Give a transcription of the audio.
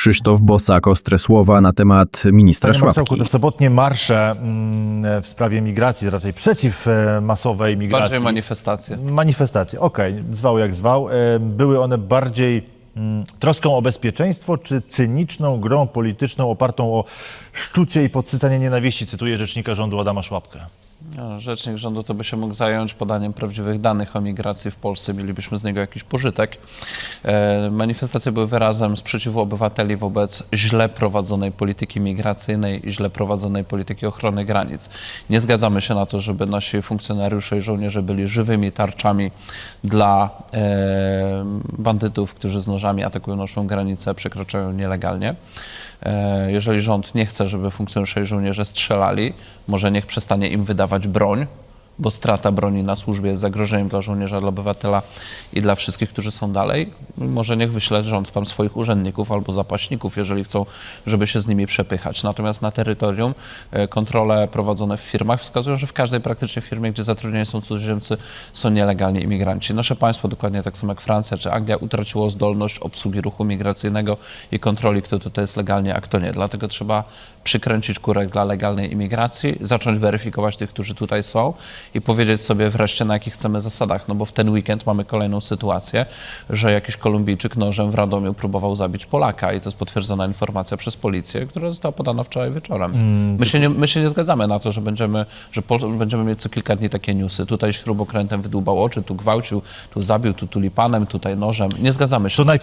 Krzysztof Bosak, ostre słowa na temat ministra Panie marszałku, Szłapki. te sobotnie marsze mm, w sprawie migracji, raczej przeciw e, masowej migracji. Bardziej manifestacje. Manifestacje, okej, zwał jak zwał. E, Były one bardziej mm, troską o bezpieczeństwo, czy cyniczną grą polityczną opartą o szczucie i podsycanie nienawiści, cytuję rzecznika rządu Adama Szłapkę. No, Rzecznik rządu to by się mógł zająć podaniem prawdziwych danych o migracji w Polsce. Mielibyśmy z niego jakiś pożytek. E, manifestacje były wyrazem sprzeciwu obywateli wobec źle prowadzonej polityki migracyjnej i źle prowadzonej polityki ochrony granic. Nie zgadzamy się na to, żeby nasi funkcjonariusze i żołnierze byli żywymi tarczami dla e, bandytów, którzy z nożami atakują naszą granicę, przekraczają nielegalnie. E, Jeżeli rząd nie chce, żeby funkcjonariusze i żołnierze strzelali, może niech przestanie im wydawać broń, bo strata broni na służbie jest zagrożeniem dla żołnierza, dla obywatela i dla wszystkich, którzy są dalej. Może niech wyśle rząd tam swoich urzędników albo zapaśników, jeżeli chcą, żeby się z nimi przepychać. Natomiast na terytorium e, kontrole prowadzone w firmach wskazują, że w każdej praktycznie firmie, gdzie zatrudnieni są cudzoziemcy, są nielegalni imigranci. Nasze państwo, dokładnie tak samo jak Francja czy Anglia, utraciło zdolność obsługi ruchu migracyjnego i kontroli, kto tutaj jest legalnie, a kto nie. Dlatego trzeba przykręcić kurek dla legalnej imigracji, zacząć weryfikować tych, którzy tutaj są i powiedzieć sobie wreszcie, na jakich chcemy zasadach. No bo w ten weekend mamy kolejną sytuację, że jakiś Kolumbijczyk nożem w Radomiu próbował zabić Polaka i to jest potwierdzona informacja przez policję, która została podana wczoraj wieczorem. My, się nie, my się nie zgadzamy na to, że będziemy, że po, będziemy mieć co kilka dni takie newsy. Tutaj śrubokrętem wydłubał oczy, tu gwałcił, tu zabił, tu tulipanem, tutaj nożem. Nie zgadzamy się. To najpierw